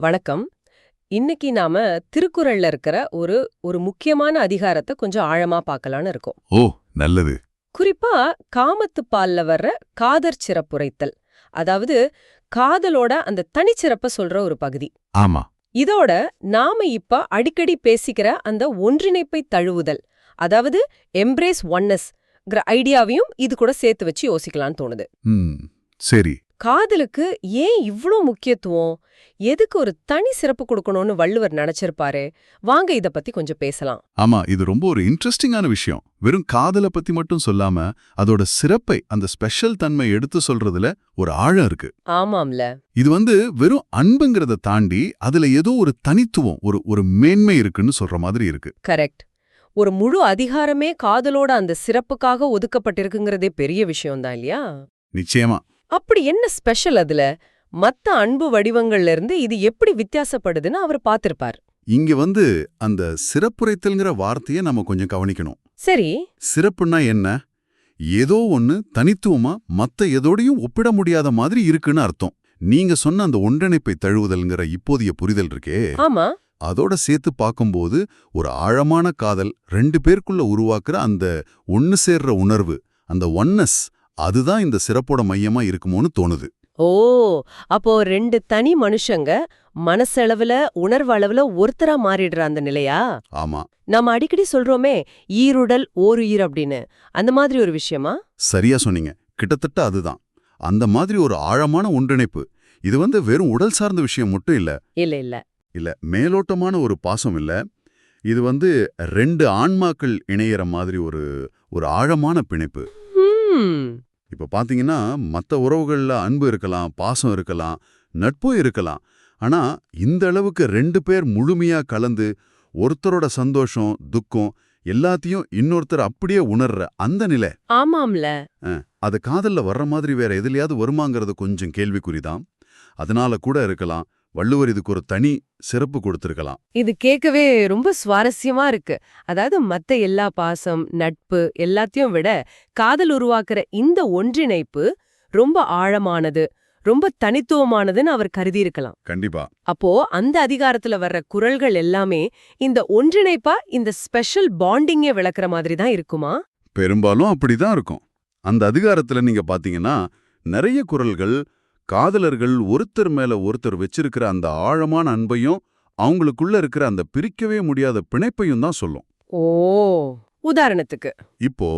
வணக்கம். இன்னைக்கு நாம திருக்குறள்ல இருக்கிற ஒரு ஒரு முக்கியமான அதிகாரத்தை கொஞ்சம் ஆழமா பார்க்கலான்னு இருக்கோம். ஓ நல்லது. குறிப்பா காமத்து பால்ல வர்ற காதற் சிறப்புரைத்தல் அதாவது காதலோட அந்த தனிச்சிறப்ப சொல்ற ஒரு பகுதி. ஆமா. இதோட நாம இப்ப அடிக்கடி பேசிக்கிற அந்த ஒன்றிணைப்பை தழுவுதல் அதாவது எம்ப்ரேஸ் ஒன்னஸ் ஐடியாவையும் இது கூட சேர்த்து வச்சு யோசிக்கலாம்னு தோணுது. சரி. காதலுக்கு ஏன் இவ்ளோ முக்கியத்துவம்? எதுக்கு ஒரு தனி சிறப்பு கொடுக்கணும்னு வள்ளுவர் நினைச்சிருப்பாரு? வாங்க இத பத்தி கொஞ்சம் பேசலாம். ஆமா இது ரொம்ப ஒரு இன்ட்ரெஸ்டிங்கான விஷயம். வெறும் காதலை பத்தி மட்டும் சொல்லாம அதோட சிறப்பை அந்த ஸ்பெஷல் தன்மை எடுத்து சொல்றதுல ஒரு ஆழம் இருக்கு. ஆமாம்ல. இது வந்து வெறும் அன்புங்கிறத தாண்டி அதுல ஏதோ ஒரு தனித்துவம் ஒரு ஒரு மேன்மை இருக்குன்னு சொல்ற மாதிரி இருக்கு. கரெக்ட். ஒரு முழு அதிகாரமே காதலோட அந்த சிறப்புக்காக ஒதுக்கப்பட்டிருக்குங்கிறதே பெரிய விஷயம்தான் இல்லையா? நிச்சயமா. அப்படி என்ன ஸ்பெஷல் அதுல? மத்த அன்பு வடிவங்கள்ல இருந்து இது எப்படி வித்தியாசப்படுதுன்னு அவர் பார்த்திருப்பார். இங்க வந்து அந்த சிறப்புரைத்தல்ங்கிற வார்த்தையை நம்ம கொஞ்சம் கவனிக்கணும். சரி. சிறப்புன்னா என்ன? ஏதோ ஒன்னு தனித்துவமா மத்த எதோடையும் ஒப்பிட முடியாத மாதிரி இருக்குன்னு அர்த்தம். நீங்க சொன்ன அந்த ஒன்றிணைப்பை தழுவுதல்ங்கிற இப்போதைய புரிதல் இருக்கே. ஆமா. அதோட சேர்த்து பார்க்கும்போது ஒரு ஆழமான காதல் ரெண்டு பேருக்குள்ள உருவாக்குற அந்த ஒன்னு சேர்ற உணர்வு அந்த ஒன்னஸ் அதுதான் இந்த சிறப்போட மையமா இருக்குமோன்னு தோணுது. ஓ அப்போ ரெண்டு தனி மனுஷங்க மனசளவுல உணர்வளவுல ஒருத்தரா மாறிடுற அந்த நிலையா? ஆமா. நாம அடிக்கடி சொல்றோமே ஈருடல் ஓருயிர் அப்படின்னு. அந்த மாதிரி ஒரு விஷயமா? சரியா சொன்னீங்க. கிட்டத்தட்ட அதுதான். அந்த மாதிரி ஒரு ஆழமான ஒன்றிணைப்பு. இது வந்து வெறும் உடல் சார்ந்த விஷயம் மட்டும் இல்ல. இல்ல இல்ல. இல்ல மேலோட்டமான ஒரு பாசம் இல்ல. இது வந்து ரெண்டு ஆன்மாக்கள் இணையற மாதிரி ஒரு ஒரு ஆழமான பிணைப்பு. இப்ப பாத்தீங்கன்னா மத்த உறவுகள்ல அன்பு இருக்கலாம் பாசம் இருக்கலாம் நட்பும் இருக்கலாம். ஆனா இந்த அளவுக்கு ரெண்டு பேர் முழுமையா கலந்து ஒருத்தரோட சந்தோஷம் துக்கம் எல்லாத்தையும் இன்னொருத்தர் அப்படியே உணர்ற அந்த நிலை. ஆமாம்ல. அது காதல்ல வர்ற மாதிரி வேற எதுலயாவது வருமாங்கிறது கொஞ்சம் கேள்விக்குறிதான். அதனால கூட இருக்கலாம். வள்ளுவர் இதுக்கு ஒரு தனி சிறப்பு கொடுத்திருக்கலாம். இது கேட்கவே ரொம்ப சுவாரஸ்யமா இருக்கு. அதாவது மத்த எல்லா பாசம் நட்பு எல்லாத்தையும் விட காதல் உருவாக்குற இந்த ஒன்றிணைப்பு ரொம்ப ஆழமானது ரொம்ப தனித்துவமானதுன்னு அவர் கருதியிருக்கலாம். கண்டிப்பா. அப்போ அந்த அதிகாரத்துல வர்ற குரல்கள் எல்லாமே இந்த ஒன்றிணைப்பா இந்த ஸ்பெஷல் பாண்டிங்கே விளக்குற மாதிரி தான் இருக்குமா? பெரும்பாலும் அப்படிதான் இருக்கும். அந்த அதிகாரத்துல நீங்க பாத்தீங்கன்னா நிறைய குரல்கள் காதலர்கள் ஒருத்தர் மேல ஒருத்தர் வச்சிருக்கிற அந்த ஆழமான அன்பையும் அவங்களுக்குள்ள இருக்கிற அந்த பிரிக்கவே முடியாத பிணைப்பையும் தான் சொல்லும். ஓ உதாரணத்துக்கு. இப்போ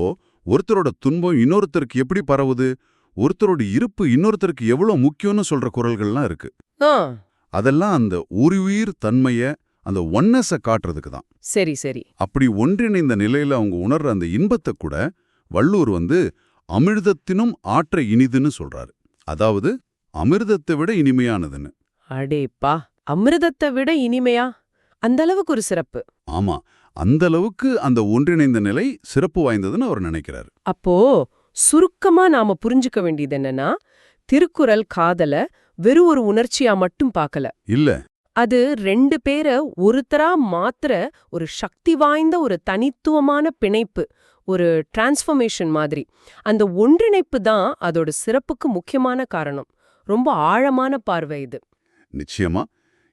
ஒருத்தரோட துன்பம் இன்னொருத்தருக்கு எப்படி பரவுது? ஒருத்தரோட இருப்பு இன்னொருத்தருக்கு எவ்வளவு முக்கியம்னு சொல்ற குரல்கள்லாம் இருக்கு. ஆ. அதெல்லாம் அந்த உயிர் தன்மைய அந்த ஒன்னஸ காட்டுறதுக்கு தான். சரி சரி. அப்படி ஒன்றிணைந்த நிலையில அவங்க உணர்ற அந்த இன்பத்தை கூட வள்ளூர் வந்து அமிர்தத்தினும் ஆற்ற இனிதுன்னு சொல்றாரு. அதாவது அமிர்தத்தை விட இனிமையானதுன்னு. அடேப்பா அமிர்தத்தை விட இனிமையா? அந்த அளவுக்கு ஒரு சிறப்பு. ஆமா அந்த அளவுக்கு அந்த ஒன்றிணைந்த நிலை சிறப்பு வாய்ந்ததுன்னு அவர் நினைக்கிறாரு. அப்போ சுருக்கமா நாம புரிஞ்சுக்க வேண்டியது என்னன்னா திருக்குறள் காதல வெறும் ஒரு உணர்ச்சியா மட்டும் பார்க்கல. இல்ல. அது ரெண்டு பேரை ஒருத்தரா மாத்திர ஒரு சக்தி வாய்ந்த ஒரு தனித்துவமான பிணைப்பு ஒரு டிரான்ஸ்ஃபர்மேஷன் மாதிரி. அந்த ஒன்றிணைப்பு தான் அதோட சிறப்புக்கு முக்கியமான காரணம். ரொம்ப ஆழமான பார்வை இது. நிச்சயமா.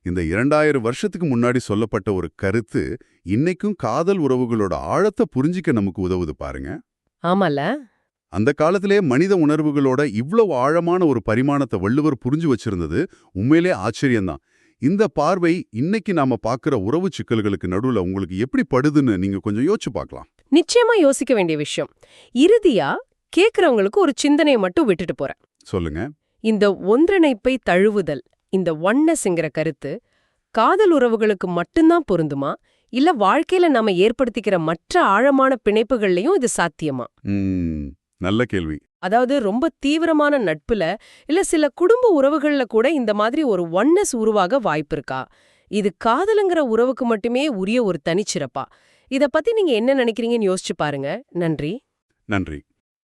இந்த இரண்டாயிரம் வருஷத்துக்கு முன்னாடி சொல்லப்பட்ட ஒரு கருத்து இன்னைக்கும் காதல் உறவுகளோட ஆழத்தை புரிஞ்சிக்க நமக்கு உதவுது பாருங்க. ஆமால. அந்த காலத்திலே மனித உணர்வுகளோட இவ்வளவு ஆழமான ஒரு பரிமாணத்தை வள்ளுவர் புரிஞ்சு வச்சிருந்தது உண்மையிலே ஆச்சரியம்தான். இந்த பார்வை இன்னைக்கு நாம பார்க்கிற உறவு சிக்கல்களுக்கு நடுவுல உங்களுக்கு எப்படி படுதுன்னு நீங்க கொஞ்சம் யோசிச்சு பார்க்கலாம். நிச்சயமா யோசிக்க வேண்டிய விஷயம். இறுதியா கேக்குறவங்களுக்கு ஒரு சிந்தனையை மட்டும் விட்டுட்டு போறேன். சொல்லுங்க. இந்த ஒன்றிணைப்பை தழுவுதல் இந்த ஒன்னஸ்ங்கிற கருத்து காதல் உறவுகளுக்கு மட்டும்தான் பொருந்துமா? இல்ல வாழ்க்கையில நாம ஏற்படுத்திக்கிற மற்ற ஆழமான பிணைப்புகள்லயும் இது சாத்தியமா? நல்ல கேள்வி. அதாவது ரொம்ப தீவிரமான நட்புல இல்ல சில குடும்ப உறவுகள்ல கூட இந்த மாதிரி ஒரு ஒன்னஸ் உருவாக வாய்ப்பு இருக்கா? இது காதலுங்கிற உறவுக்கு மட்டுமே உரிய ஒரு தனிச்சிறப்பா? இத பத்தி நீங்க என்ன நினைக்கிறீங்கன்னு யோசிச்சு பாருங்க. நன்றி. நன்றி.